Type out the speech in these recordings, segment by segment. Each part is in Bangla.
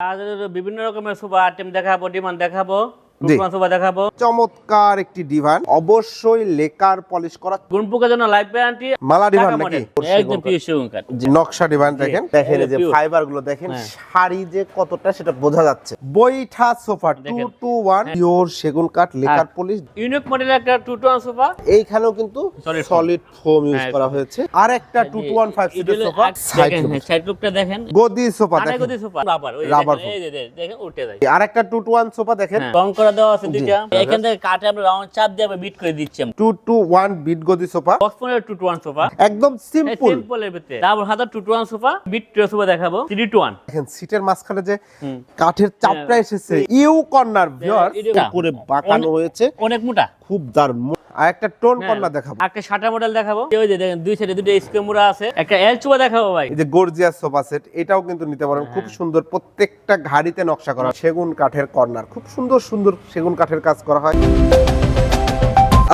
আজ বিভিন্ন রকমের সুপার আইটেম দেখাবো ডিমান্ড দেখাবো। দেখাবো। চমৎকার একটি ডিভান অবশ্যই লেকার পলিশ করা গুণপুকের জন্য লাইফ গ্যারান্টি মালা ডিভান নাকি? একদম নকশা ডিভান দেখেন। দেখেন এই যে ফাইবারগুলো দেখেন হ্যাঁ। শাড়ি যে কতটা সেটা বোঝা যাচ্ছে। বৈঠা sofa two two one pure সেগুন কাঠ লেকার পলিশ ইউনিক মডেলের একটা টু টোন সোফা। এইখানেও কিন্তু সলিড ফোম ইউজ হ্যাঁ, করা হয়েছে। আর একটা টু টু ওয়ান ফাইভ সিটের সোফা দেখেন সাইড লুকটা দেখেন। গদি সোফা দেখেন। গদি সোফা। রাবার Rubber দেখেন, এই দেখেন, দেখেন উঠে যায়। আর একটা টু টু ওয়ান সোফা দেখেন। হ্যাঁ, রং করা দেওয়া আছে দুইটা। এখান থেকে কাটে আমরা রাউন্ড চাপ দিয়ে আমরা বিট করে দিচ্ছি টু টু ওয়ান বিট গদি সোফা। বক্স ফোনের টু টু ওয়ান সোফা। একদম সিম্পল সিম্পল এর ভিতরে। Double two two one sofa bit two sofa দেখাবো। থ্রি টু ওয়ান দেখেন সিটের মাঝখানে যে কাঠের চাপটা এসেছে ইউ কর্নার ভিউয়ার বাঁকানো অনেক- হয়েছে অনেক মোটা। খুব দারুণ। আর একটা টোন। কর্নার দেখাবো। একটা শাটার মডেল দেখাবো। ওই যে দেখেন দুই সাইডে দুটো আছে। একটা দেখাবো ভাই। এই যে গর্জিয়াস সোফা সেট এটাও কিন্তু নিতে পারেন। খুব হ্যাঁ। সুন্দর প্রত্যেকটা ঘাড়িতে নকশা করা সেগুন কাঠের কর্নার। খুব সুন্দর সুন্দর সেগুন কাঠের কাজ করা হয়।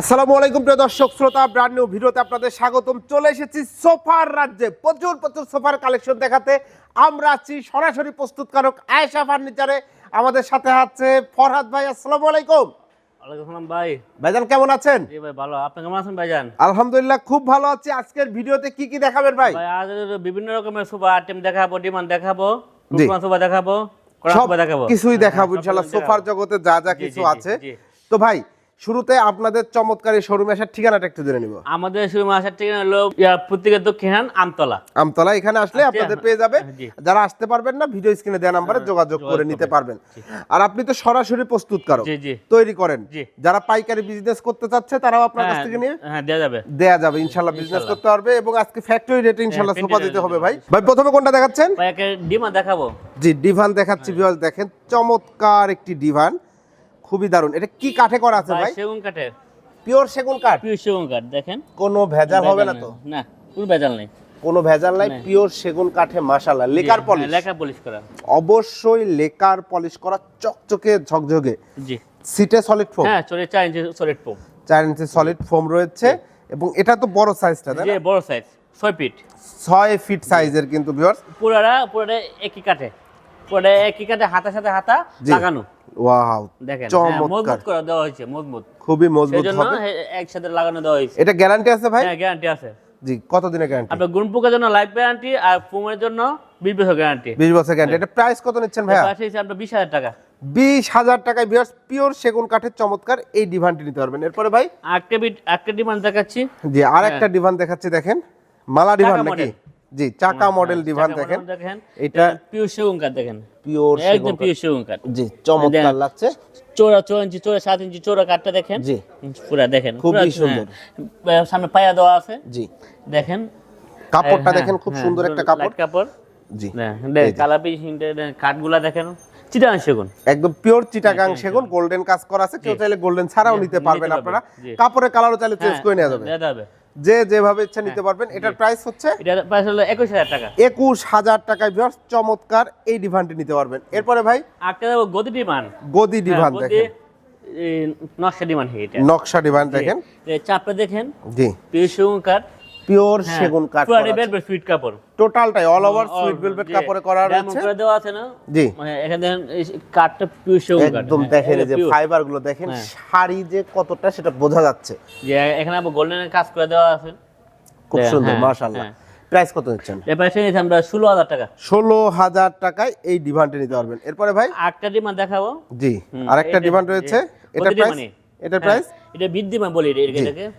আসসালামু আলাইকুম প্রিয় দর্শক শ্রোতা ব্র্যান্ড নিউ ভিডিওতে আপনাদের স্বাগতম। চলে এসেছি সোফার রাজ্যে। প্রচুর প্রচুর সোফার কালেকশন দেখাতে। আমরা আছি সরাসরি প্রস্তুতকারক আয়েশা ফার্নিচারে। আমাদের সাথে আছে ফরহাদ ভাই আসসালামু আলাইকুম। ভাই। ভাইজান কেমন আছেন? জি ভাই ভালো। আপনি কেমন আছেন ভাইজান? আলহামদুলিল্লাহ খুব ভালো আছি। আজকের ভিডিওতে কি কি দেখাবেন ভাই? ভাই আজ বিভিন্ন রকমের সোফা আইটেম দেখাবো ডিমান্ড দেখাবো। সোফা দেখাবো সোফা দেখাবো। কিছুই হ্যাঁ, দেখাবো সব ইনশাল্লাহ সোফার জগতে যা যা কিছু আছে। তো ভাই শুরুতে আপনাদের চমৎকার এই শোরুমে আসার ঠিকানাটা একটু জেনে নিব। আমাদের শুরু মাসের ঠিকানা হলো প্রত্যেকের দক্ষিণ আমতলা। আমতলা এখানে আসলে আচ্ছা, আপনাদের পেয়ে যাবে। যারা আসতে পারবেন না ভিডিও স্ক্রিনে দেওয়া নাম্বারে যোগাযোগ করে নিতে পারবেন। আর আপনি তো সরাসরি প্রস্তুতকারক জি জি। তৈরি করেন। যারা পাইকারি বিজনেস করতে চাচ্ছে তারাও আপনার কাছ হ্যাঁ, থেকে নিয়ে হ্যাঁ দেওয়া যাবে। দেয়া যাবে ইনশাল্লাহ বিজনেস করতে পারবে এবং আজকে ফ্যাক্টরি রেটে ইনশাল্লাহ হ্যাঁ, সোফা দিতে হবে ভাই। ভাই প্রথমে কোনটা দেখাচ্ছেন? ভাই একটা ডিমা দেখাবো। জি ডিভান দেখাচ্ছি হ্যাঁ। ভিউয়ার্স দেখেন। চমৎকার একটি ডিভান। খুবই দারুণ। এটা কি কাঠে করা আছে ভাই সেগুন কাঠের। পিওর সেগুন কাঠ? পিওর সেগুন কাঠ দেখেন। কোনো ভেজাল হবে না তো? না কোনো ভেজাল নেই। কোনো ভেজাল নাই পিওর সেগুন কাঠে মাশাআল্লাহ। লেকার পলিশ হ্যাঁ, লেখা পলিশ করা। অবশ্যই লেকার পলিশ করা চকচকে ঝকঝকে। জি। সিটে সলিড ফোম হ্যাঁ চলে চার ইঞ্চি সলিড ফোম চার ইঞ্চি সলিড ফোম রয়েছে। এবং এটা তো বড় সাইজটা তাই যে না বড় সাইজ ছয় ফিট ছয় ফিট সাইজের কিন্তু ভিউয়ার্স পুরাটা পুরাটা একই কাঠে। পুরাটা একই সাথে হাতা লাগানো। ওয়াও দেখেন হ্যাঁ, মজবুত করে দেওয়া হয়েছে মজবুত। খুবই মজবুত হবে। একসাথে লাগানো দেওয়া হয়েছে। এটা গ্যারান্টি আছে ভাই? হ্যাঁ গ্যারান্টি আছে। জি কত দিনের গ্যারান্টি? আপনার গুণপোকার জন্য লাইফ গ্যারান্টি আর ফোমের জন্য বিশ বছর গ্যারান্টি বিশ বছর গ্যারান্টি এটা প্রাইস কত নিচ্ছেন ভাইয়া? আপনার বিশ হাজার টাকা। বিশ হাজার টাকায় ভিউয়ার্স পিওর সেগুন কাঠের চমৎকার এই ডিভানটি নিতে পারবেন। এরপরে ভাই? একটা ডিমান্ড দেখাচ্ছি। জি আর একটা ডিভান দেখাচ্ছি দেখেন। মালা ডিভান নাকি। জি চাকা মডেল ডিভান দেখেন। এটা পিওর সেগুন কাঠ দেখেন। পিওর একদম পিওর সেগুন কাঠ জি চমৎকার লাগছে। চোরা চোরা ইঞ্চি চোরা সাত ইঞ্চি চোরা কাঠটা দেখেন। জি। পুরা দেখেন খুবই সুন্দর। হ্যাঁ, সামনে পায়া দেওয়া আছে। জি। দেখেন কাপড়টা হ্যাঁ, দেখেন খুব হ্যাঁ, সুন্দর একটা কাপড়। কাপড়। জি। কালাপি কাঠগুলা কাঠগুলা দেখেন। চিটান সেগুন। একদম পিওর চিটাগাং সেগুন গোল্ডেন কাজ করা আছে কেউ চাইলে গোল্ডেন ছাড়াও নিতে পারবেন আপনারা। কাপড়ের কালারও চাইলে চেঞ্জ হ্যাঁ, করে নেওয়া যাবে। যে যেভাবে ইচ্ছা নিতে পারবেন এটার প্রাইস হচ্ছে এটা প্রাইস হলো টাকা। টাকায় ভিউয়ার্স চমৎকার এই ডিভানটি নিতে পারবেন। এরপরে ভাই? দেবো গদি ডিমান্ড। গদি ডিভান দেখেন। নকশা এটা। নকশা ডিভান দেখেন। চাপটা দেখেন। জি। কাঠ পিওর হ্যাঁ, সেগুন কাঠ সুইট কাপড়। টোটালটাই অল ওভার সুইট ভেলভেট কাপড়ে করা রয়েছে। করে দেওয়া আছে না? জি। মানে এখানে দেখেন কাঠটা পিওর সেগুন কাঠ। একদম হ্যাঁ, দেখেন এই যে ফাইবারগুলো দেখেন হ্যাঁ। শাড়ি যে কতটা সেটা বোঝা যাচ্ছে। যে এখানে আবার গোল্ডেনের কাজ করে দেওয়া আছে। খুব হ্যাঁ, সুন্দর হ্যাঁ, মাশাআল্লাহ। হ্যাঁ। প্রাইস কত নিচ্ছেন? এর পাশে নিয়েছি আমরা ষোলো হাজার টাকা। ষোলো হাজার টাকায় এই ডিভানটি নিতে পারবেন। এরপরে ভাই? আটটা ডিমান্ড দেখাবো। জি হুম, আর একটা এটা- ডিমান্ড রয়েছে। গদি প্রাইস হ্যাঁ, প্রাইস এটা বিট ডিমান্ড বলি এটা-। এটাকে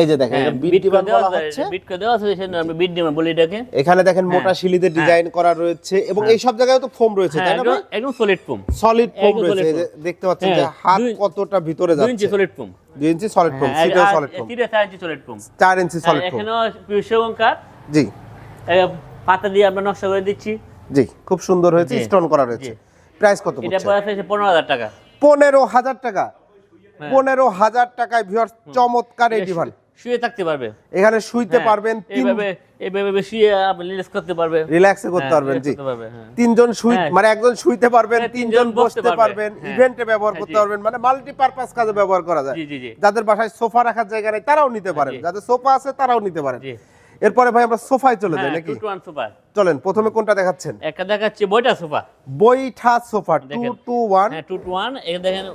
এই যে দেখেন হ্যাঁ, বিট দেওয়া বলা আছে হচ্ছে। বিট করে দেওয়া আছে সেজন্য আমরা বিট ডিমান্ড বলি এটাকে। এখানে দেখেন মোটা হ্যাঁ। শিলিদের ডিজাইন করা রয়েছে এবং এই সব জায়গায় তো ফোম রয়েছে হ্যাঁ তাই না একদম সলিড ফোম সলিড ফোম রয়েছে। দেখতে পাচ্ছেন যে হ্যাঁ, হাত কতটা ভিতরে দুই ইঞ্চি যাচ্ছে। সলিড ফোম দুই ইঞ্চি সলিড ফোম সিটেও সলিড ফোম তিরে চার ইঞ্চি সলিড ফোম চার ইঞ্চি সলিড ফোম এখানেও জি। পাতা দিয়ে আমরা নকশা করে দিচ্ছি। জি খুব সুন্দর হয়েছে স্টোন করা রয়েছে। প্রাইস কত এটা পনেরো হাজার টাকা। পনেরো হাজার টাকা। হ্যাঁ। পনেরো হাজার টাকায় ভিউয়ার চমৎকার এই ডিভান শুয়ে থাকতে পারবে। এখানে শুইতে হ্যাঁ, পারবেন এইভাবে এইভাবে আপনি রিলিজ করতে পারবে। রিল্যাক্সে করতে হ্যাঁ, পারবেন জি। হ্যাঁ। তিনজন শুই। মানে একজন শুইতে পারবেন তিনজন বসতে পারবেন। ইভেন্টে ব্যবহার করতে পারবেন মানে মাল্টিপারপাস কাজে ব্যবহার করা যায়। যাদের বাসায় সোফা রাখার জায়গা নেই তারাও নিতে পারেন। যাদের সোফা আছে তারাও নিতে পারেন। এরপরে ভাই আমরা সোফায় চলে যাই নাকি? চলেন প্রথমে কোনটা দেখাচ্ছেন? একটা দেখাচ্ছি বইটা সোফা। বৈঠা সোফা টু দেখেন। টু ওয়ান হ্যাঁ টু টু ওয়ান এখানে দেখেন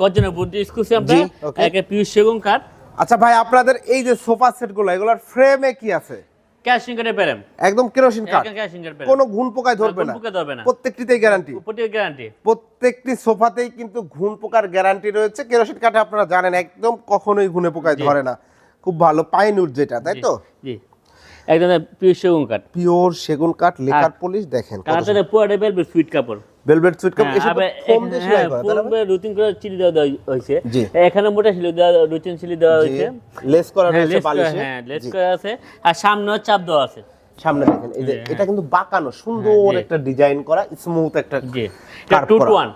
গর্জনের বুদ্ধি স্কুলছি আমরা। জি, একে পিউষ সেগুন কাঠ আচ্ছা ভাই আপনাদের এই যে সোফা সেটগুলো এগুলোর ফ্রেমে কি আছে? ক্যাশিং করে পেরেম একদম কেরোসিন কাঠ ক্যাশিং করে পেরেম কোনো ঘুণ পোকায় ধরবে না। পোকা ধরবে না। প্রত্যেকটিতেই গ্যারান্টি প্রত্যেক গ্যারান্টি প্রত্যেকটি সোফাতেই কিন্তু ঘুণ পোকার গ্যারান্টি রয়েছে। কেরোসিন কাঠে আপনারা জানেন একদম কখনোই পোকায় ধরে না। খুব ভালো পাইনুট যেটা তাই তো? জি। একদম পিউষ সেগুন কাঠ পিওর সেগুন কাঠ লেকার পলিশ দেখেন বেলবে সুইট কাপড়। ভেলভেট সুইট কাপ হ্যাঁ, এসব কম সেলাই হ্যাঁ, করা তাই না? ভাই? পুরো রুটিন করে চিলি দেওয়া হয়েছে। এখানে মোটা ছিল দেওয়া রুটিন চিলি দেওয়া হয়েছে। লেস করা হয়েছে করা- বালিশে। হ্যাঁ লেস করা আছে। আর সামনে চাপ দেওয়া আছে। সামনে দেখেন এই যে এটা কিন্তু বাঁকানো সুন্দর হ্যাঁ, একটা ডিজাইন করা স্মুথ একটা জি। টু টু ওয়ান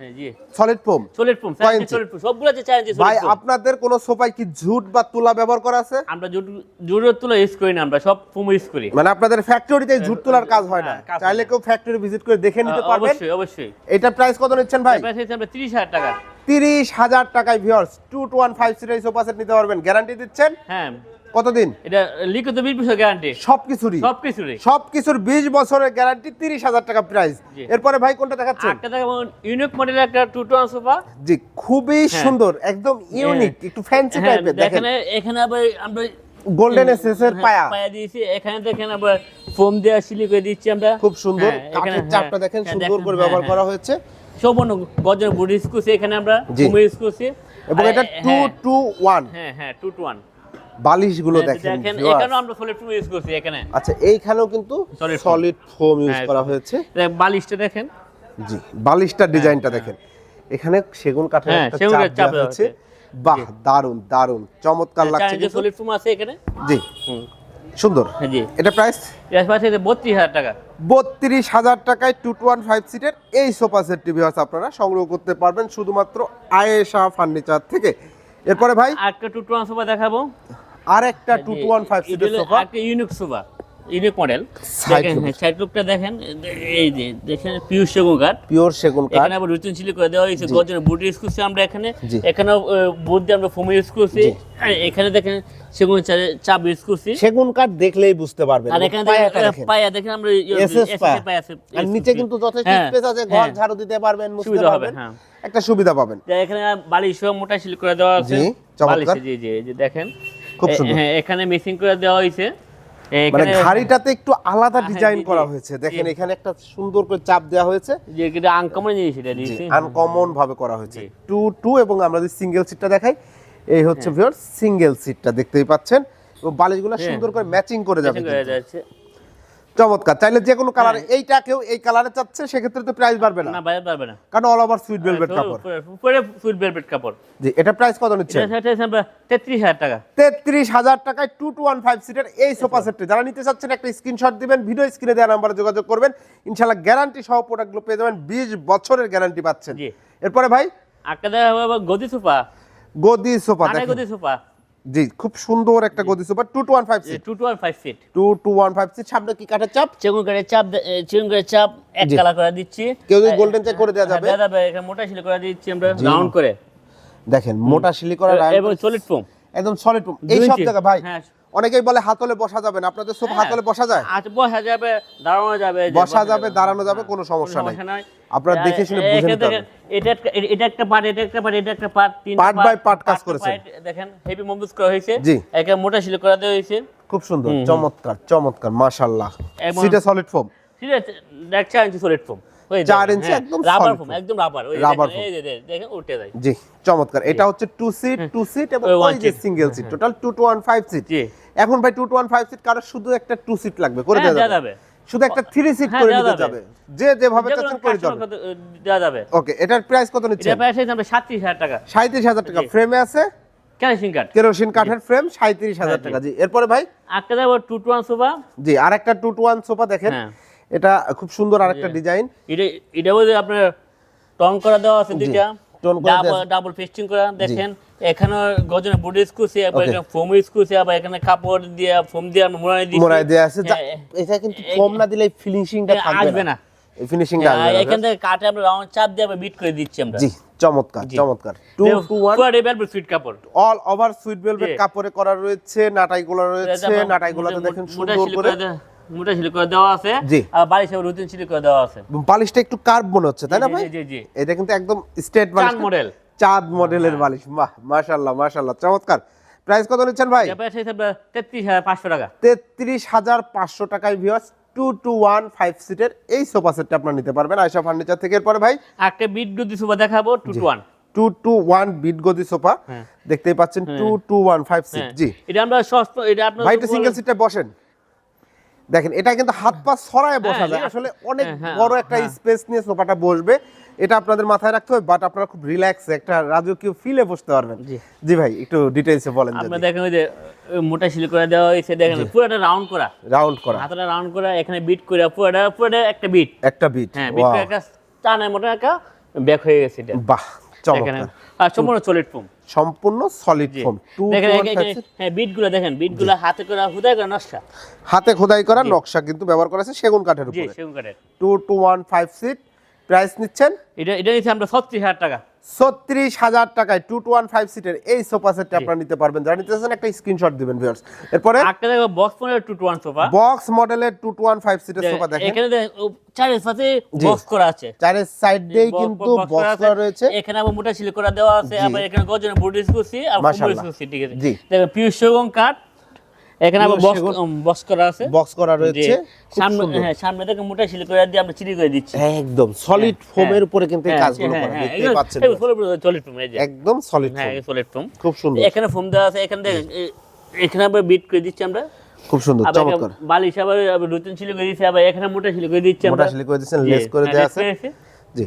হ্যাঁ solid foam solid foam solid foam সবগুলো যে ভাই আপনাদের কোন সোফায় কি ঝুট বা তুলা ব্যবহার করা আছে? আমরা জরুরত তুলো ইউজ করি না আমরা সব ফোম ইউজ করি। মানে আপনাদের ফ্যাক্টরিতে ঝুট তোলার কাজ হয় না। হ্যাঁ, হয় চাইলে কেউ ফ্যাক্টরি ভিজিট করে দেখে নিতে পারবেন। অবশ্যই অবশ্যই। এটা প্রাইস কত নিচ্ছেন ভাই? প্রাইস হচ্ছে আমরা তিরিশ হাজার টাকা। তিরিশ হাজার টাকায় viewers two two one five সিটের সোফা সেট নিতে পারবেন। গ্যারান্টি দিচ্ছেন? হ্যাঁ। কতদিন? এটা লিখিত বিশ বছর গ্যারান্টি সবকিছুরই। সব কিছুরই সবকিছুর বিশ বছরের গ্যারান্টি তিরিশ হাজার টাকা প্রাইস এরপরে ভাই কোনটা দেখাচ্ছেন? আটটা ইউনিক মডেলের একটা টু সোফা জি খুবই সুন্দর একদম ইউনিক একটু ফ্যান্সি হ্যাঁ টাইপের দেখেন। এখানে আবার আমরা গোল্ডেন এসএসের হ্যাঁ, পায়া। পায়া দিয়েছি এখানে দেখেন আবার ফোম দেওয়া সিলি করে দিচ্ছি আমরা। খুব সুন্দর হ্যাঁ, কাঠের চাপটা হ্যাঁ, দেখেন হ্যাঁ, সুন্দর করে হ্যাঁ, ব্যবহার হ্যাঁ। করা হয়েছে। সম্পূর্ণ গজের বডি ইউজ করছি এখানে আমরা। ফোম ইউজ করছি। এবং এটা টু হ্যাঁ, টু ওয়ান হ্যাঁ হ্যাঁ টু টু ওয়ান বালিশগুলো দেখেন দেখেন। এখানেও আমরা সলিড ফোম ইউজ করছি এখানে। আচ্ছা এইখানেও কিন্তু সলিড ফোম ইউজ হ্যাঁ, করা হয়েছে। বালিশটা দেখেন। জি বালিশটার ডিজাইনটা দেখেন। এখানে সেগুন কাঠের হ্যাঁ, একটা চাপ দেওয়া আছে। বাহ দারুণ দারুণ চমৎকার লাগছে কিন্তু। সলিড ফোম আছে এখানে। জি। সুন্দর। হ্যাঁ, জি। এটা প্রাইস পাশে বত্রিশ হাজার টাকা। বত্রিশ হাজার টাকায় টু টু ওয়ান ফাইভ সিটের এই সোফা সেট টিভি হাউস আপনারা সংগ্রহ করতে পারবেন শুধুমাত্র আয়েশা ফার্নিচার থেকে। এরপরে ভাই? আর একটা টু টু ওয়ান সোফা দেখাবো আর একটা টু টু ওয়ান ফাইভ সিটের সোফা একটা ইউনিক সোফা ইউনিক মডেল দেখেন সাইড লুকটা দেখেন এই যে দেখেন পিউষ সেগুন কাঠ। পিওর সেগুন কাঠ। এখানে আবার রুটিন চিলি করে দেওয়া হয়েছে গজনের বুট ইউজ করছি আমরা এখানে। এখানে বুট দিয়ে আমরা ফোম ইউজ করছি। আর এখানে দেখেন সেগুন চাপ ইউজ করছি। সেগুন কাঠ দেখলেই বুঝতে পারবেন। আর এখানে। পায়া দেখেন আমরা SS পায়া। আছে আর নিচে কিন্তু যথেষ্ট হ্যাঁ, স্পেস আছে ঘর হ্যাঁ। ঝাড়ু দিতে পারবেন মুছতে পারবেন। হ্যাঁ। একটা সুবিধা পাবেন। এখানে বালিশ মোটা সিল করে দেওয়া আছে। চমৎকার। জি জি এই যে দেখেন। খুব সুন্দর। হ্যাঁ এখানে মেশিং করে দেওয়া হয়েছে। মানে ঘাড়িটাতে একটু আলাদা হ্যাঁ, ডিজাইন জি। করা হয়েছে। দেখেন এখানে একটা সুন্দর করে চাপ দেওয়া হয়েছে। যে এটা আনকমন জিনিস এটা দিয়েছি আনকমন ভাবে করা হয়েছে। টু টু এবং আমরা যদি সিঙ্গেল সিটটা দেখাই এই হচ্ছে ভিউয়ার সিঙ্গেল সিটটা দেখতেই পাচ্ছেন। বালিশগুলো হ্যাঁ। সুন্দর করে ম্যাচিং করে যাবে মেশিং করে কিন্তু। যাচ্ছে চমৎকার। চাইলে যে কোনো কালার হ্যাঁ। এইটা কেউ এই কালারে চাচ্ছে সেক্ষেত্রে তো প্রাইস বাড়বে না। না পারবে না। কারণ অল ওভার সুইট ভেলভেট কাপড়। উপরে ফুল ভেলভেট কাপড়। জি এটা প্রাইস কত নিচ্ছে তেত্রিশ হাজার টাকা। তেত্রিশ হাজার টাকায় টু টু ওয়ান ফাইভ সিটের এই সোফা সেটটি যারা নিতে চাচ্ছেন একটা স্ক্রিনশট দিবেন ভিডিও স্ক্রিনে দেওয়া নাম্বারে যোগাযোগ করবেন। ইনশাল্লাহ গ্যারান্টি সহ প্রোডাক্টগুলো পেয়ে যাবেন। বিশ বছরের গ্যারান্টি পাচ্ছেন। এরপরে ভাই? হবে গদি সোফা গদি সোফা গদি সোফা জি খুব সুন্দর একটা গদি super two two one five two two one five feet two two one five seat সামনে কি কাঠের চাপ? চেগুন করে চাপ চেগুন করে চাপ এক কালা করে দিচ্ছি। কেউ যদি গোল্ডেন চেক করে দেওয়া হ্যাঁ, যাবে? দেওয়া যাবে এখানে মোটা শিলি করে দিচ্ছি আমরা রাউন্ড করে। দেখেন মোটা শিলি করা এবং সলিড ফোম একদম সলিড এই দুই সব। জায়গা ভাই হ্যাঁ। অনেকেই বলে হাতলে বসা যাবে না। আপনাদের সোফা হাতলে বসা যায়? আচ্ছা বসা যাবে দাঁড়ানো যাবে বসা যাবে দাঁড়ানো যাবে কোনো সমস্যা নাই। আপনারা দেখে শুনে বুঝে নিতে এটা একটা এটা একটা পার্ট এটা একটা পার্ট এটা একটা পার্ট তিন Part by part কাজ করেছে। দেখেন হেভি মজবুত করা হয়েছে। জি। একটা মোটা শিলে করে দেওয়া হয়েছে। খুব সুন্দর চমৎকার চমৎকার মাশাআল্লাহ। সিটে সলিড ফোম ঠিক আছে দেখ সলিড ফোম চার ইঞ্চি একদম রাবার ফোম একদম রাবার ওই যে দে- দেখেন উঠে যায়। জি চমৎকার। এটা হচ্ছে টু সিট টু সিট এবং ওই যে single seat total two two one five seat এখন ভাই two two one five seat কারও শুধু একটা টু সিট লাগবে করে হ্যাঁ, দেওয়া যাবে। যাবে। শুধু একটা থ্রি সিট হ্যাঁ, করে নিতে যাবে। যাবে। যে যেভাবে চাচ্ছেন করে যাবে। দেওয়া যাবে। ওকে এটার প্রাইস কত নিচ্ছে এটা প্রাইস আমরা সাতত্রিশ হাজার টাকা। সাঁত্রিশ হাজার টাকা। ফ্রেমে আছে? সিং কার্ড কেরোসিন কাঠের ফ্রেম সাঁত্রিশ হাজার হ্যাঁ, টাকা। জি এরপরে ভাই? একটা দেবো টু টু ওয়ান সোফা জি আর একটা টু টু ওয়ান সোফা দেখেন। হ্যাঁ। এটা খুব সুন্দর আরেকটা ডিজাইন। এটা এটা বলতে আপনার টন করা দেওয়া আছে দুইটা। ডাবল ফেস্টিং করা দেখেন এখানে গজনে বডি করছি আবার. এখানে ফোম করছি আবার এখানে কাপড় দিয়ে ফোম দিয়ে মোড়াই দিচ্ছি মোড়ায় দেওয়া আছে। হ্যাঁ, এটা কিন্তু ফোম না দিলে ফিনিশিংটা থাকবে আসবে না। না এই ফিনিশিংটা এখান থেকে কাটে আমরা রাউন্ড চাপ দিয়ে আমরা বিট করে দিচ্ছি আমরা। জি চমৎকার চমৎকার। Two two one velvet suede কাপড়। All over suede velvet. কাপড়ে করা রয়েছে নাটাইগুলো রয়েছে নাটাইগুলোতে দেখেন সুন্দর করে মোটা সিলি করে দেওয়া আছে জি। আর সব রুটিন সিলি করে দেওয়া আছে। এবং পালিশটা একটু কার্ভ মনে হচ্ছে তাই না ভাই? জি, জি। এটা কিন্তু একদম স্টেট বালিশ। মডেল চাঁদ মডেলের বালিশ। বাহ মাশাআল্লাহ মাশাআল্লাহ চমৎকার। প্রাইস কত নিচ্ছেন ভাই? তেত্রিশ হাজার পাঁচশো টাকা। তেত্রিশ হাজার পাঁচশো টাকায় viewers two two one five সিটের এই সোফা সেটটা আপনারা নিতে পারবেন আয়সা ফার্নিচার থেকে। এরপরে ভাই? একটা বিট দুধি সুপার দেখাবো two two one two two one bit গদি সোফা হ্যাঁ। দেখতেই পাচ্ছেন two two one five seat জি। এটা আমরা সস্তা এটা আপনার ভাই একটু সিঙ্গেল সিটে বসেন। দেখেন এটা কিন্তু হাত পা ছড়ায় বসা হ্যাঁ, যায়। আসলে অনেক হ্যাঁ, হ্যাঁ, বড় একটা। স্পেস নিয়ে সোফাটা বসবে। এটা আপনাদের মাথায় রাখতে হবে বাট আপনারা খুব রিল্যাক্সে একটা রাজকীয় ফিলে বসতে পারবেন। জি। জি ভাই একটু ডিটেইলসে বলেন আপনার দেখেন ওই যে মোটা সিলি করে দেওয়া হয়েছে দেখেন পুরোটা রাউন্ড করা। রাউন্ড করা। হাতটা রাউন্ড করা এখানে বিট করে পুরোটা পুরোটা একটা বিট একটা বিট হ্যাঁ বিট করে একটা টানের মতো একটা ব্যাক হয়ে গেছে এটা। বাহ চমৎকার। আর সম্পূর্ণ সলিড ফোম সম্পূর্ণ সলিড ফোম টু দেখেন এখানে- হ্যাঁ বিটগুলো হাতে করা খোদাই করা নকশা? হাতে খোদাই করা নকশা কিন্তু ব্যবহার করা আছে সেগুন কাঠের উপরে। সেগুন কাঠের। Two two one five seat price নিচ্ছেন? এটা এটা নিচ্ছে আমরা ছত্রিশ হাজার টাকা। ছত্রিশ হাজার টাকায় টু টু ওয়ান ফাইভ সিটের এই সোফা সেটটা আপনারা নিতে পারবেন। যারা নিতে একটা স্ক্রিনশট দিবেন ভিউয়ার্স এরপরে বক্স ফোনের two two one sofa box মডেলের টু টু ওয়ান ফাইভ সিটের সোফা দেখেন। এখানে চারের সাথে বক্স করা আছে। চারের সাইড বক্স- কিন্তু বক্স করা রয়েছে। এখানে আবার মোটা সিলি করা দেওয়া আছে। আবার এখানে গজনে বুডিস করছি আর। ফুল করছি ঠিক আছে? দেখেন পিউর সেগুন কাঠ এখানে আবার বক্স বক্স করা আছে। বক্স করা রয়েছে। সামনে হ্যাঁ সামনে থেকে মোটা সিলি করে দিয়ে আমরা করে দিচ্ছি। একদম সলিড হ্যাঁ, ফোমের হ্যাঁ। উপরে কিন্তু এই হ্যাঁ, কাজগুলো হ্যাঁ, করা। হ্যাঁ, দেখতেই পাচ্ছেন solid এই একদম সলিড হ্যাঁ ফোম সলিড ফোম খুব সুন্দর। এখানে ফোম দেওয়া আছে এখানে এখানে আবার বিট করে দিচ্ছি আমরা। খুব সুন্দর চমৎকার। বালিশ আবার রুটিন সিলি করে দিচ্ছি আবার এখানে মোটা সিলি করে দিচ্ছি আমরা। মোটা সিলি করে দিচ্ছেন লেস করে হ্যাঁ, দেওয়া আছে। জি।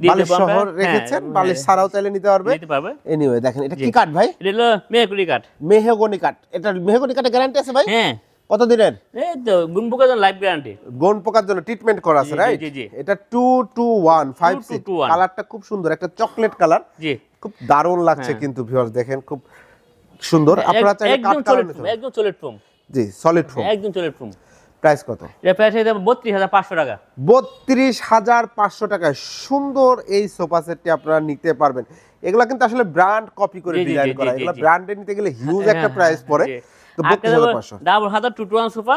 বালিশ শহর হ্যাঁ, রেখেছেন হ্যাঁ, বালিশ ছাড়াও চাইলে নিতে পারবে। দিতে পারবে। এনিওয়ে দেখেন এটা কি কাঠ ভাই? এটা হলো মেহকুলি কাঠ। মেহগনি কাঠ। এটা মেহগনি কাঠে গ্যারান্টি আছে ভাই? হ্যাঁ। কত দিনের এই তো গুনবুকা লাইফ গ্যারান্টি গোন পোকার জন্য ট্রিটমেন্ট করা আছে জি, জি, রাইট জি, জি। এটা টু টু ওয়ান ফাইভ 2221 কালারটা খুব সুন্দর একটা চকলেট কালার জি। খুব দারুণ লাগছে হ্যাঁ। কিন্তু ভিউয়ার্স দেখেন খুব সুন্দর। আপনারা চাইলে একদম কালার ফোম জি সলিড ফোম একদম চলেট ফোম প্রাইস কত? এটা প্রাইস হয়ে বত্রিশ হাজার পাঁচশো টাকা। বত্রিশ হাজার পাঁচশো টাকায় সুন্দর এই সোফা সেটটি আপনারা নিতে পারবেন। এগুলা কিন্তু আসলে ব্র্যান্ড কপি করে ডিজাইন করা। এগুলো ব্র্যান্ডে নিতে গেলে হিউজ হ্যাঁ, একটা হ্যাঁ, প্রাইস পড়ে। তো বত্রিশ হাজার পাঁচশো। ডাবল হাতা টু টু সোফা।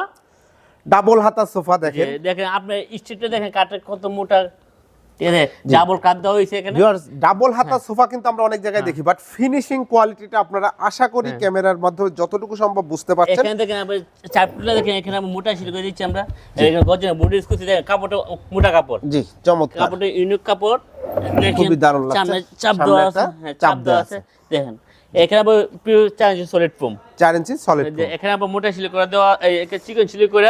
ডাবল হাতা সোফা দেখেন। দেখেন আপনি স্ট্রিটে দেখেন কাঠের কত মোটা ঠিক আছে? ডাবল কাঠ দেওয়া হয়েছে এখানে। ডাবল হাতা সোফা কিন্তু আমরা অনেক জায়গায় দেখি বাট ফিনিশিং কোয়ালিটিটা আপনারা আশা করি ক্যামেরার মাধ্যমে যতটুকু সম্ভব বুঝতে পারছেন। এখানে দেখেন আমরা চাপটা দেখেন এখানে আমরা মোটা সিল করে দিচ্ছি আমরা। এখানে গজনে বডি করছি দেখেন কাপড়টা মোটা কাপড়। জি চমৎকার। কাপড়টা ইউনিক কাপড়। খুবই দারুণ লাগছে। চাপ দেওয়া আছে হ্যাঁ, চাপ চাপ দেওয়া দেওয়া আছে। দেখেন এখানে আবার পিওর চার ইঞ্চি সলিড ফোম চার ইঞ্চি সলিড এখানে আবার মোটা সিল করে দেওয়া এই চিকন করে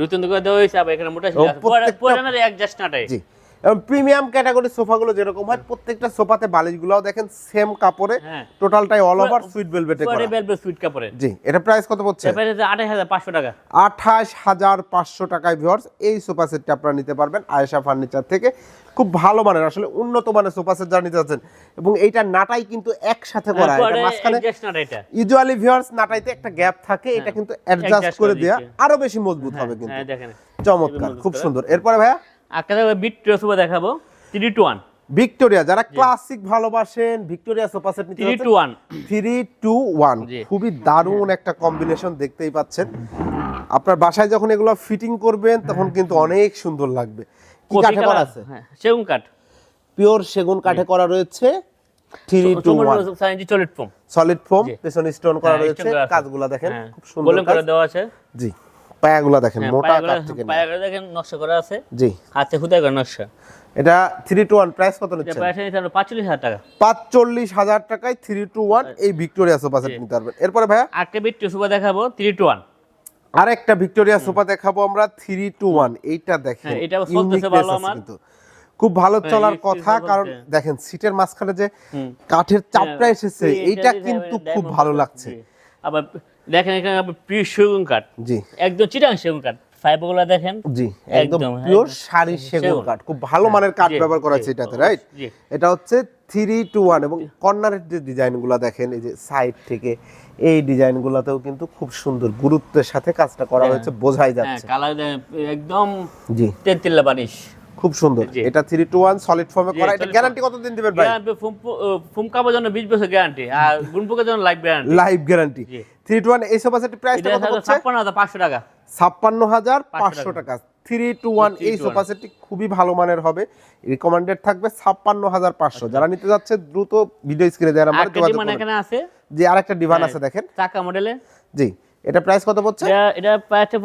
রুতন করে দেওয়া হয়েছে আবার এখানে মোটা সিল ও, আছে। পরে প্রত্যেকটা- পরে না অ্যাডজাস্ট নাটাই জি। এবং প্রিমিয়াম ক্যাটাগরির সোফাগুলো যেরকম হয় প্রত্যেকটা সোফাতে বালিশগুলোও দেখেন সেম কাপড়ে হ্যাঁ। টোটালটাই অল ওভার সুইট ভেলভেটে করা। বেলবে সুইট কাপড়ের জি এটা প্রাইস কত পড়ছে? হাজার পাঁচশো টাকা। আঠাশ হাজার পাঁচশো টাকায় ভিওর্স এই সোফা সেটটা আপনারা নিতে পারবেন আয়েশা ফার্নিচার থেকে। খুব ভালো মানের আসলে উন্নত মানের সোফা সেট যারা নিতে এবং এইটা নাটাই কিন্তু একসাথে করা এটা মাঝখানে এটা ইউজুয়ালি ভিউয়ার্স নাটাইতে একটা গ্যাপ থাকে এটা কিন্তু অ্যাডজাস্ট করে করে দেয়া আরও বেশি মজবুত হবে কিন্তু। হ্যাঁ দেখেন। চমৎকার খুব সুন্দর। এরপরে ভাইয়া? দেখো বিট সোফা দেখাবো থ্রি টু ওয়ান ভিক্টোরিয়া যারা ক্লাসিক ভালোবাসেন ভিক্টোরিয়া সোফা সেট নিতে three two one three two one খুবই দারুণ একটা কম্বিনেশন দেখতেই পাচ্ছেন। আপনার বাসায় যখন এগুলো ফিটিং করবেন তখন কিন্তু অনেক সুন্দর লাগবে। কি কাঠে করা আছে? হ্যাঁ সেগুন কাঠ। পিওর সেগুন কাঠে করা রয়েছে। সলিড ফোম পেছনে স্টোন করা হ্যাঁ, রয়েছে। কাজগুলা দেখেন হ্যাঁ, খুব সুন্দর কাজ। দেওয়া আছে। জি। পায়াগুলা দেখেন হ্যাঁ, মোটা কাঠ থেকে পায়াগুলো দেখেন নকশা করা আছে। জি। হাতে করা নকশা। এটা থ্রি টু ওয়ান প্রাইস কত নিতে পাঁচচল্লিশ হাজার টাকা। পাঁচচল্লিশ হাজার টাকায় থ্রি টু ওয়ান এই ভিক্টোরিয়া সোফা সেট নিতে পারবেন। এরপরে ভাইয়া? আটটা বিট সোফা দেখাবো থ্রি টু ওয়ান আরেকটা ভিক্টোরিয়া সোফা দেখাবো আমরা থ্রি টু ওয়ান এইটা দেখেন হ্যাঁ, চলতেছে uniqueness ভালো আমার। খুব ভালো হ্যাঁ, চলার কথা কারণ দেখেন সিটের মাঝখানে যে কাঠের চাপটা হ্যাঁ, এসেছে এইটা এটা কিন্তু খুব ভালো লাগছে। আবার দেখেন এখানে পিওর সেগুন কাঠ। জি। একদম চিটাং সেগুন কাঠ। ফাইবারগুলো দেখেন? জি একদম পিওর। শাড়ি সেগুন। কাঠ। খুব ভালো মানের কাঠ ব্যবহার করা হয়েছে এটাতে রাইট এটা হচ্ছে থ্রি টু ওয়ান এবং কর্নারের যে ডিজাইনগুলো দেখেন এই যে সাইড থেকে এই ডিজাইনগুলোতেও কিন্তু খুব সুন্দর গুরুত্বের সাথে কাজটা করা হয়েছে বোঝাই হ্যাঁ যাচ্ছে। কালার একদম জি। তেঁতুল্লা বানিশ। খুব সুন্দর। এটা থ্রি টু ওয়ান সলিড ফর্মে করা। এটা গ্যারান্টি কতদিন দিবেন ভাই? গ্যারান্টি ফুম কাপড় জন্য বিশ বছর গ্যারান্টি আর গুনপুকের জন্য লাইফ গ্যারান্টি লাইভ গ্যারান্টি জি। থ্রি টু ওয়ান এই সোফা সেটের প্রাইসটা কত হচ্ছে? ছাপ্পান্ন হাজার পাঁচশো টাকা। ছাপ্পান্ন হাজার পাঁচশো পাঁচশো টাকা। থ্রি টু ওয়ান এই সোফা সেটটি খুবই ভালো মানের হবে। রিকমেন্ডেড থাকবে ছাপ্পান্ন হাজার পাঁচশো। যারা নিতে যাচ্ছে দ্রুত ভিডিও স্ক্রিনে দেওয়ার নাম্বারে একটা যোগাযোগ আছে? যে আরেকটা ডিভান হ্যাঁ। আছে দেখেন। চাকা মডেলে জি। এটা প্রাইস কত পড়ছে? এটা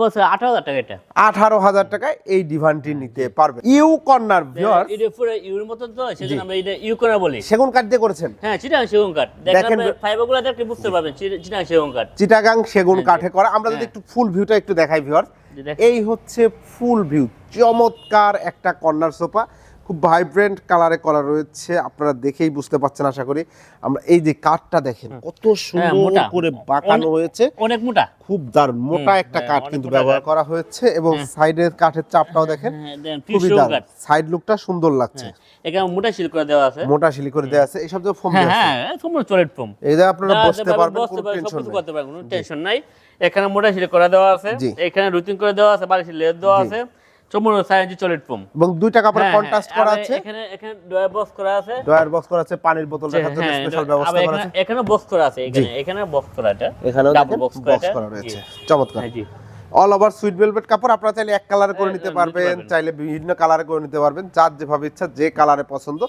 বলছে আঠারো হাজার টাকা এটা। আঠারো হাজার টাকায় এই ডিভানটি নিতে পারবে। ইউ কর্নার ভিউয়ার এটা পুরো ইউর মতন তো সেজন্য আমরা এটা ইউ করে বলি। সেগুন কাঠ দিয়ে করেছেন? হ্যাঁ চিটাং সেগুন কাঠ। দেখেন- ফাইবারগুলো দেখলে বুঝতে পারবেন চি- চিটাং সেগুন কাঠ। চিটাগাং সেগুন হ্যাঁ, কাঠে করা। আমরা যদি একটু ফুল ভিউটা একটু দেখাই ভিউয়ার এই হচ্ছে ফুল ভিউ চমৎকার একটা কর্নার সোফা। খুব ভাইব্রেন্ট কালারে করা রয়েছে। আপনারা দেখেই বুঝতে পারছেন আশা করি। আমরা এই যে কাঠটা দেখেন কত সুন্দর হ্যাঁ, মোটা। করে বাঁকানো হয়েছে অনেক মোটা। খুব দারুণ। মোটা একটা হ্যাঁ, কাঠ কিন্তু ব্যবহার করা হয়েছে এবং সাইডের কাঠের চাপটাও দেখেন হ্যাঁ, খুবই দারুণ। সাইড লুকটা সুন্দর লাগছে। এখানে মোটা সিল করে দেওয়া আছে। মোটা শিলি করে দেওয়া আছে। এইসব যে ফোম হ্যাঁ হ্যাঁ সম্পূর্ণ চলেট ফোম এই যে আপনারা বসতে পারবেন কোনো টেনশন নেই। করতে পারবেন কোনো টেনশন নাই। এখানে মোটা সিল করে দেওয়া আছে। এখানে রুটিন করে দেওয়া আছে বালিশ লেয়ার দেওয়া আছে। সাইজ চলেট ফোম। এবং দুইটা কাপড় হ্যাঁ, কন্ট্রাস্ট করা আছে। এখানে এখানে ডয়ার বক্স করা আছে। ডয়ার বক্স করা আছে পানির বোতল রাখার জন্য হ্যাঁ, স্পেশাল ব্যবস্থা করা আছে। এখানে বক্স করা আছে এখানে এখানে বক্স করা এটা। এখানেও Double বক্স করা। রয়েছে। চমৎকার। হ্যাঁ, জি। অল ওভার সুইট ভেলভেট কাপড় আপনারা চাইলে এক কালারে করে হ্যাঁ, নিতে পারবেন। চাইলে বিভিন্ন কালারে করে নিতে পারবেন যার যেভাবে ইচ্ছা যে কালারে পছন্দ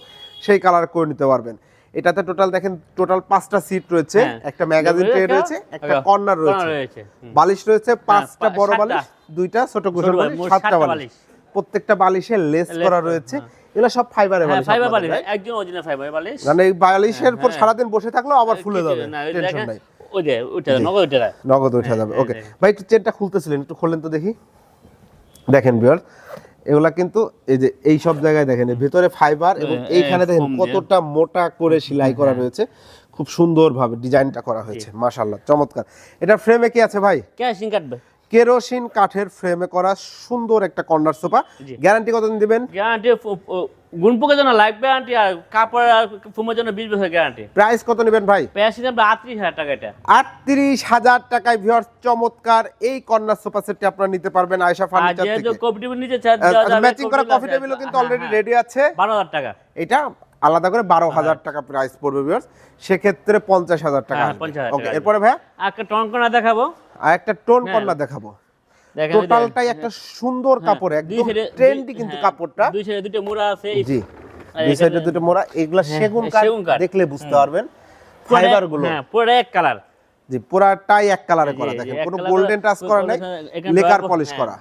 সেই কালারে করে নিতে পারবেন। এটাতে টোটাল দেখেন টোটাল পাঁচটা সিট রয়েছে হ্যাঁ। একটা ম্যাগাজিন ট্রে রয়েছে একটা কর্নার রয়েছে। রয়েছে। বালিশ রয়েছে পাঁচটা বড় বালিশ দুইটা ছোট কুশন বালিশ, সাতটা বালিশ। প্রত্যেকটা বালিশে লেস করা রয়েছে। এগুলো সব ফাইবারের হ্যাঁ বালিশ ফাইবার বালিশ একদম অরিজিনাল ফাইবার বালিশ মানে এই বালিশের উপর হ্যাঁ। সারাদিন বসে থাকলেও আবার ফুলে যাবে টেনশন নাই। ওই যে ওইটা নগদ নগদ উঠে যাবে হ্যাঁ, ওকে হ্যাঁ। ভাই একটু চেনটা খুলতেছিলেন একটু খুললেন তো দেখি। দেখেন বিয়ার এগুলা কিন্তু এই যে এই সব জায়গায় দেখেন ভেতরে ফাইবার এবং হ্যাঁ, এইখানে দেখেন। হ্যাঁ, কতটা মোটা করে সেলাই করা রয়েছে। খুব সুন্দরভাবে ডিজাইনটা করা হয়েছে মাশাআল্লাহ চমৎকার। এটা ফ্রেমে কি আছে ভাই? ক্যাশিং কাটবে কেরোসিন কাঠের ফ্রেমে করা সুন্দর একটা কর্নার সোফা। গ্যারান্টি কতদিন দিবেন? গ্যারান্টি গুণপোকের জন্য লাইফ গ্যারান্টি আর কাপড় আর ফুমের জন্য বিশ বছর গ্যারান্টি প্রাইস কত নেবেন ভাই? প্যাসি দাম আটত্রিশ হাজার টাকা এটা। আটত্রিশ হাজার টাকায় ভিউয়ার চমৎকার। এই কর্নার সোফা সেটটি আপনারা নিতে পারবেন আয়শা ফার্নিচার থেকে। কফি টেবিল নিচে ম্যাচিং করা কফি টেবিলও কিন্তু হ্যাঁ, অলরেডি হ্যাঁ। রেডি আছে। বারো হাজার টাকা। এটা আলাদা করে বারো হাজার টাকা প্রাইস পড়বে ভিউয়ার্স সেক্ষেত্রে পঞ্চাশ হাজার টাকা হ্যাঁ, আসবে। 50,000 ওকে এরপরে আর একটা টনকনা দেখাবো। আর একটা টোন হ্যাঁ। কর্নার দেখাবো। টোটালটাই একটা সুন্দর কাপড় হ্যাঁ, একদম ট্রেন্ডি কিন্তু হ্যাঁ, কাপড়টা। দুই সাইডে দুটো মোড়া আছে জি দুই সাইডে দুটো মোড়া এগুলা সেগুন হ্যাঁ, কাঠ দেখলে বুঝতে পারবেন। ফাইবারগুলো হ্যাঁ পুরো এক কালার। জি পুরাটাই এক কালারে করা দেখেন কোনো গোল্ডেন টাচ করা নাই লেকার পলিশ করা।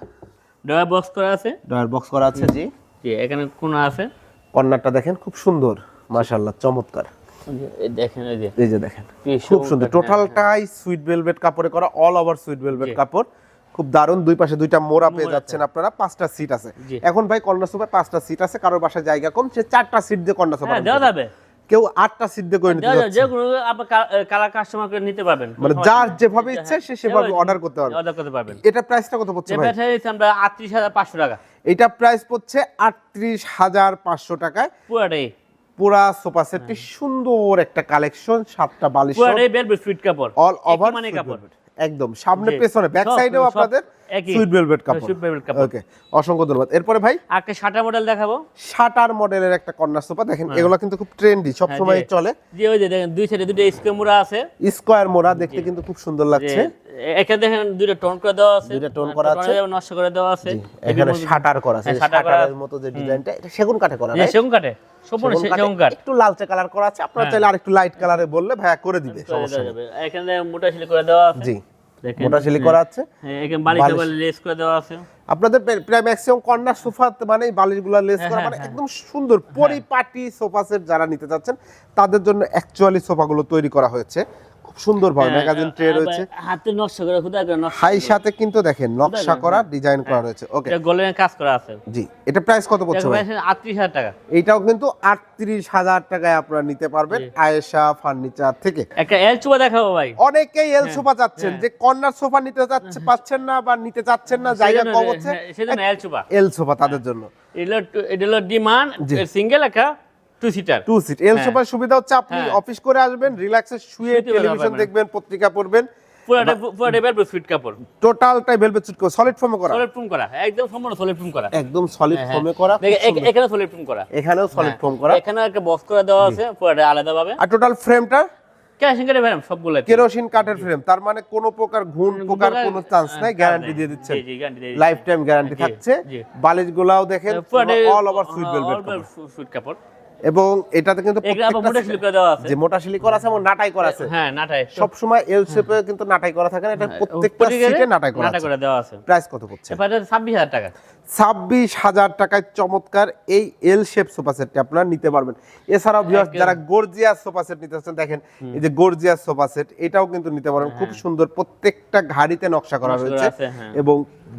ডয়ার বক্স করা আছে। ডয়ার বক্স করা আছে জি। জি এখানে কোন আছে। কর্নারটা দেখেন খুব সুন্দর মাশাআল্লাহ চমৎকার। এই দেখেন এই যে। দেখেন খুব সুন্দর সুন্দর, টোটালটাই সুইট ভেলভেট কাপড়ে করা অল ওভার সুইট ভেলভেট কাপড়। খুব দারুণ দুই পাশে দুইটা মোড়া পেয়ে যাচ্ছেন আপনারা পাঁচটা সিট আছে। এখন ভাই সোফায় পাঁচটা সিট আছে কারোর বাসায় জায়গা কম সে চারটা সিট দিয়ে কর্নার সোফা হ্যাঁ দেওয়া যাবে। কেউ আটটা সিট করে নিতে দেওয়া যাবে। যাচ্ছে। যে কোনো কালার কাস্টমার করে নিতে পারবেন। মানে যার যেভাবে ইচ্ছে সে সেভাবে অর্ডার করতে পারবে। অর্ডার করতে পারবেন। এটা প্রাইসটা কত পড়ছে ভাই? ব্যাটারি দিচ্ছি আমরা আটত্রিশ হাজার পাঁচশো টাকা। এটা প্রাইস পড়ছে আটত্রিশ হাজার পাঁচশো টাকায়। পুরাটাই পুরা সোফা সেটটি সুন্দর একটা কালেকশন সাতটা বালিশ পুরাটাই বেলভেট সুইট কাপড়। অল ওভার মানে কাপড়। একদম সামনে পেছনে ব্যাক সাইডেও আপনাদের। সুইট ভেলভেট কাপড় সুইট ভেলভেট কাপড়। ওকে অসংখ্য ধন্যবাদ। এরপরে ভাই? একটা শাটার মডেল দেখাবো। শাটার মডেলের একটা কর্নার সোফা। দেখেন এগুলো কিন্তু খুব ট্রেন্ডি সব হ্যাঁ, সময় চলে। যে ওই যে দেখেন দুই সাইডে দুটো স্কোয়ার মোড়া আছে। স্কোয়ার মোড়া দেখতে কিন্তু খুব সুন্দর লাগছে। এখানে দেখেন দুইটা টোন করে দেওয়া আছে। দুইটা টোন করা আছে। নষ্ট করে দেওয়া আছে। এখানে শাটার করা আছে। হ্যাঁ, শাটারের মতো যে ডিজাইনটা এটা সেগুন কাঠে করা সেগুন কাঠে সম্পূর্ণ সেগুন কাঠ একটু লালচে কালার করা আছে। আপনারা চাইলে আরেকটু লাইট কালারে বললে ভাইয়া করে দিবে সমস্যা নেই। এখানে মোটা সিলি করে দেওয়া আছে। জি। মোটা সিলি করা আছে। হ্যাঁ, বালিশ বালিশ। লেস করে দেওয়া আছে। আপনাদের প্রায়- ম্যাক্সিমাম কর্নার সোফা মানে বালিশগুলো লেস করা মানে একদম সুন্দর পরিপাটি সোফা সেট যারা নিতে চাচ্ছেন তাদের জন্য অ্যাকচুয়ালি সোফাগুলো তৈরি করা হয়েছে। সুন্দর হ্যাঁ, ম্যাগাজিন ট্রে রয়েছে। হাতে নকশা করে খুদা করে নকশা হাই সাথে কিন্তু দেখেন নকশা করা ডিজাইন করা রয়েছে। ওকে এটা গোল্ডেন কাজ করা আছে। জি এটা প্রাইস কত পড়ছে ভাই? আটত্রিশ হাজার টাকা। এইটাও কিন্তু আটত্রিশ হাজার টাকায় আপনারা নিতে পারবেন আয়েশা ফার্নিচার থেকে। একটা এল চুবা দেখাবো ভাই। অনেকেই এল সোফা চাচ্ছেন যে কর্নার সোফা নিতে চাচ্ছে পাচ্ছেন না বা নিতে চাচ্ছেন না জায়গা কম হচ্ছে। হ্যাঁ, সেজন্য এল চুবা এল সোফা তাদের জন্য। এটা হলো- ডিমান্ড সিঙ্গেল একটা two seater two seat L সোফার সুবিধা হচ্ছে আপনি হ্যাঁ। অফিস করে আসবেন রিল্যাক্সে শুয়ে টেলিভিশন দেখবেন পত্রিকা পড়বেন। পুরাটা পুরাটা বেলবো সুইট কাপড়। টোটালটাই ভেলভেট সুট করে সলিড ফর্মে করা। সলিড প্রুম করা একদম সম্পূর্ণ সলিড প্রুম করা। একদম সলিড হ্যাঁ, ফর্মে করা দেখে খুব এখ- সুন্দর। এখানে সলিড প্রুম করা এখানেও সলিড হ্যাঁ, ফর্ম করা। এখানে একটা বক্স করে দেওয়া আছে পুরাটা আলাদা ভাবে। আর টোটাল ফ্রেমটা ক্যাশিং করে ভ্যারাম কেরোসিন কাঠের ফ্রেম তার মানে কোনো প্রকার ঘুণ পোকার কোনো চান্স নাই গ্যারান্টি দিয়ে দিয়ে লাইফ টাইম গ্যারান্টি থাকছে। বালিশ গুলাও দেখেন all over suede velvet suede কাপড়। এবং এটাতে কিন্তু যে মোটা শিলি করা আছে এবং নাটাই করা আছে। হ্যাঁ নাটাই। সব সময় এল শেপে কিন্তু নাটাই করা থাকে এটা প্রত্যেকটা সিটে নাটাই করা নাটা আছে। করে দেওয়া আছে। প্রাইস কত পড়ছে? এবারে টাকা। টাকায় চমৎকার এই এল শেপ সোফা সেটটি আপনারা নিতে পারবেন। এছাড়াও viewers যারা গর্জিয়াস সোফা সেট নিতে চাচ্ছেন দেখেন এই যে গর্জিয়াস সোফা সেট এটাও কিন্তু নিতে পারবেন। খুব সুন্দর প্রত্যেকটা ঘাড়িতে নকশা করা রয়েছে হ্যাঁ। এবং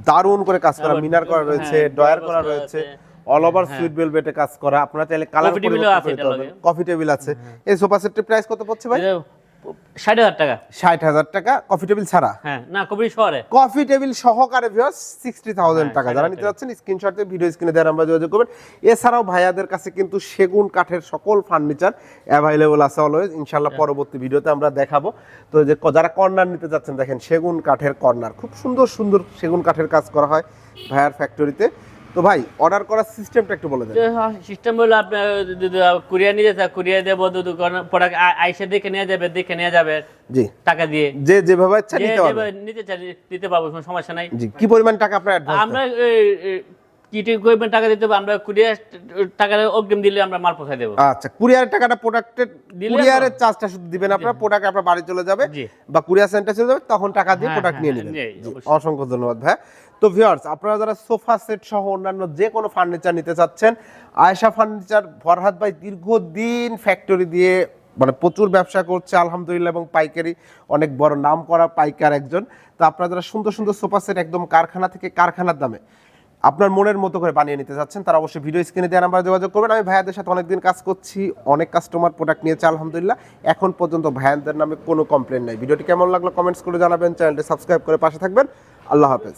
দারুণ করে কাজ করা মিনার করা রয়েছে হ্যাঁ, ডয়ার করা রয়েছে। অল ওভার সুইট ভেলভেটে কাজ করা। আপনারা চাইলে কালার কফি টেবিল আছে এই সোফা সেটটির প্রাইস কত পড়ছে ভাই? ষাট হাজার টাকা। ষাট হাজার টাকা। কফি টেবিল ছাড়া? হ্যাঁ না কবি শহরে। কফি টেবিল সহকারে ভিউয়ার্স সিক্সটি থাউজেন্ড টাকা। যারা নিতে যাচ্ছেন স্ক্রিনশট দিয়ে ভিডিও স্ক্রিনে দেওয়ার আমরা যোগাযোগ করবেন। এছাড়াও ভাইয়াদের কাছে কিন্তু সেগুন কাঠের সকল ফার্নিচার অ্যাভেলেবল আছে অলওয়েজ ইনশাল্লাহ পরবর্তী ভিডিওতে আমরা দেখাবো। তো যে যারা কর্নার নিতে যাচ্ছেন দেখেন সেগুন কাঠের কর্নার খুব সুন্দর সুন্দর সেগুন কাঠের কাজ করা হয় ভাইয়ার ফ্যাক্টরিতে তো ভাই অর্ডার করার সিস্টেমটা একটু বলে দেন। সিস্টেম হলো আপনি কুরিয়ার নিয়ে যেতে কুরিয়ার দেবো প্রোডাক্ট আইসে দেখে নিয়ে যাবে দেখে নিয়ে যাবে জি। টাকা দিয়ে। যে যেভাবে ইচ্ছা নিতে পারবে। নিতে চাই নিতে পারব সমস্যা নাই। জি কি পরিমাণ টাকা আপনার অ্যাডভান্স আমরা টাকা দিতে হবে আমরা কুরিয়ার টাকা অগ্রিম দিলে আমরা মাল পৌঁছায় দেবো। আচ্ছা কুরিয়ারের টাকাটা কুরিয়ারের চার্জটা শুধু দিবেন আপনার প্রোডাক্ট আপনার বাড়ি চলে যাবে বা কুরিয়ার সেন্টার চলে যাবে তখন টাকা দিয়ে হ্যাঁ, প্রোডাক্ট নিয়ে হ্যাঁ, নেবেন। অসংখ্য ধন্যবাদ ভাই। তো ভিউয়ার্স আপনারা যারা সোফা সেট সহ অন্যান্য যে কোনো ফার্নিচার নিতে চাচ্ছেন আয়েশা ফার্নিচার ফরহাদ ভাই দীর্ঘদিন ফ্যাক্টরি দিয়ে মানে প্রচুর ব্যবসা করছে আলহামদুলিল্লাহ এবং পাইকারি অনেক বড় নাম করা পাইকার একজন। তো আপনারা যারা সুন্দর সুন্দর সোফা সেট একদম কারখানা থেকে কারখানার দামে আপনার মনের মতো করে বানিয়ে নিতে চাচ্ছেন তারা অবশ্যই ভিডিও স্ক্রিনে দেওয়া নাম্বারে যোগাযোগ করবেন। আমি ভাইয়াদের সাথে অনেকদিন কাজ করছি, অনেক কাস্টমার প্রোডাক্ট নিয়েছে, আলহামদুলিল্লাহ। এখন পর্যন্ত ভাইয়াদের নামে কোনো কমপ্লেন নাই। ভিডিওটি কেমন লাগল কমেন্টস করে জানাবেন চ্যানেলটি সাবস্ক্রাইব করে পাশে থাকবেন। আল্লাহ হাফেজ।